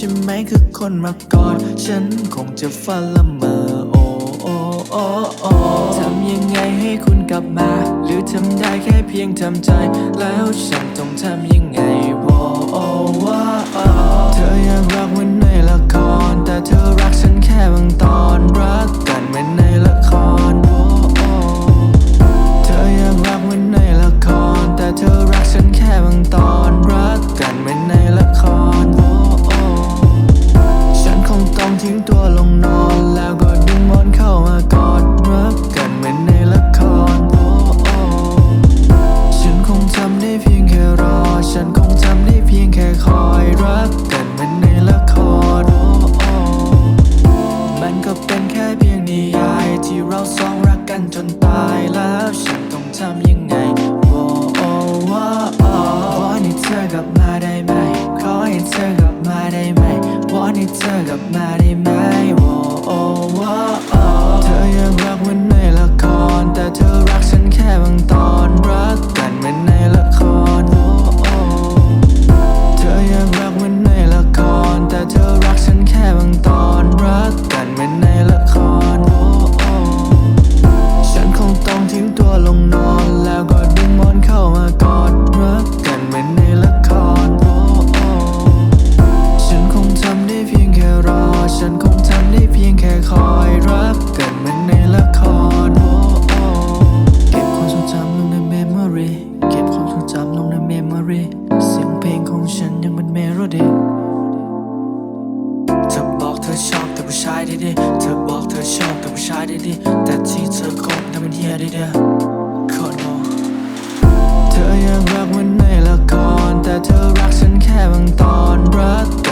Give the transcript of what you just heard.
ใช่ไหมคือคนมาก่อนฉันคงจะฟันละเมอโอโอโอโอทำยังไงให้คุณกลับมา หรือทำได้แค่เพียงทำใจ แล้วฉันต้องทำยังไงโอ้โอ นตายแล้วฉันต้องทำยังไงโอ้โอ้ว้าขอนี้เธอกลับมาได้ไหม ขอให้เธอกลับมาได้ไหมวอนให้เธอกลับมาได้ไหมโอ้โอ้ว้าเธอยังรักมันไหม รเสียงเพลงของฉันยังเป็นเมโลดี้เธอบอกเธอชอบแต่ผู้ชายดีๆเธอบอกเธอชอบแต่ผู้ชายดีๆแต่ที่เธอคบทำเป็นเฮียดีๆคนโมเธอยังรักวันในละครแต่เธอรักฉันแค่บางตอนรัก